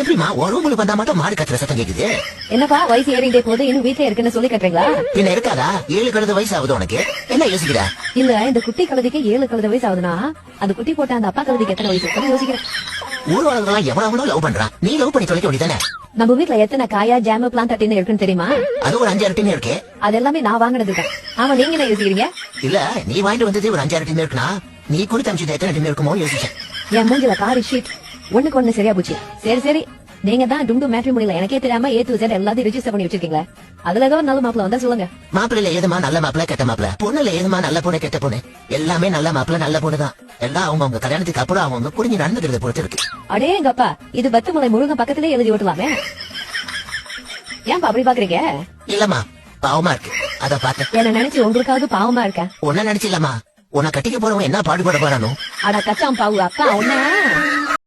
எப்படிமா ஒரு ரூமுக்கு வந்தா மட்டும் மாடு கத்துற சத்தம் கேக்குது. என்னப்பா வயசு ஏறிட்டே போது இன்னும் வீட்ல இருக்குன்னு சொல்லி கட்டுறீங்களா? பின்ன இருக்காதா? ஏழு கழுத வயசு ஆகுது உனக்கு. என்ன யோசிக்கிற? இல்ல இந்த குட்டி கழுதைக்கு ஏழு கழுத வயசு ஆகுதுன்னா அந்த குட்டி போட்ட அந்த அப்பா கழுதைக்கு எத்தனை வயசு யோசிக்கிறேன். ஊர் வளர்ந்தெல்லாம் எவ்வளவு லவ் பண்றான். நீ லவ் பண்ணி தொலைக்க வேண்டியதானே நம்ம வீட்ல எத்தனை காயா ஜாம பிளான் தட்டின்னு இருக்குன்னு தெரியுமா? அது ஒரு அஞ்சாறு டின்னு இருக்கு. அது எல்லாமே நான் வாங்கினது தான். ஆமா நீங்க என்ன யோசிக்கிறீங்க? இல்ல நீ வாங்கிட்டு வந்தது ஒரு அஞ்சாறு டின்னு இருக்குனா நீ கொடுத்து அமிச்சது எத்தனை டின்னு இருக்குமோ யோசிச்சேன். என் மூஞ்சில காரி ஷீட் ஒண்ணுக்கு ஒண்ணு சரியா போச்சு. சரி சரி. நீங்க தான் டுண்டு மேட்ரி முடியல எனக்கே தெரியாம ஏத்து வச்சு எல்லாத்தையும் ரிஜிஸ்டர் பண்ணி வச்சிருக்கீங்களா. அதுல ஏதோ நல்ல மாப்பிள்ள வந்தா சொல்லுங்க. மாப்பிள்ளைல ஏதுமா நல்ல மாப்பிள்ள கெட்ட மாப்பிள்ள பொண்ணுல ஏதுமா நல்ல பொண்ணு கெட்ட பொண்ணு? எல்லாமே நல்ல மாப்பிள்ள நல்ல பொண்ணு தான் எல்லாம் அவங்க அவங்க கல்யாணத்துக்கு அப்புறம் அவங்க புரிஞ்சு நடந்துக்கிறத பொறுத்து இருக்கு. அடேங்கப்பா இது பத்துமலை முருகன் பக்கத்திலே எழுதி ஓட்டலாமே. ஏன்பா அப்படி பாக்குறீங்க? இல்லம்மா பாவமா இருக்கு. அத பார்த்தேன் என்ன நினைச்சு உங்களுக்காவது பாவமா இருக்கேன். உன்ன நினைச்சு இல்லம்மா. உன்னை கட்டிக்க போறவன் என்ன பாடுபட போறானோ? அட கச்சாம் பாவு அப்பா உன்ன.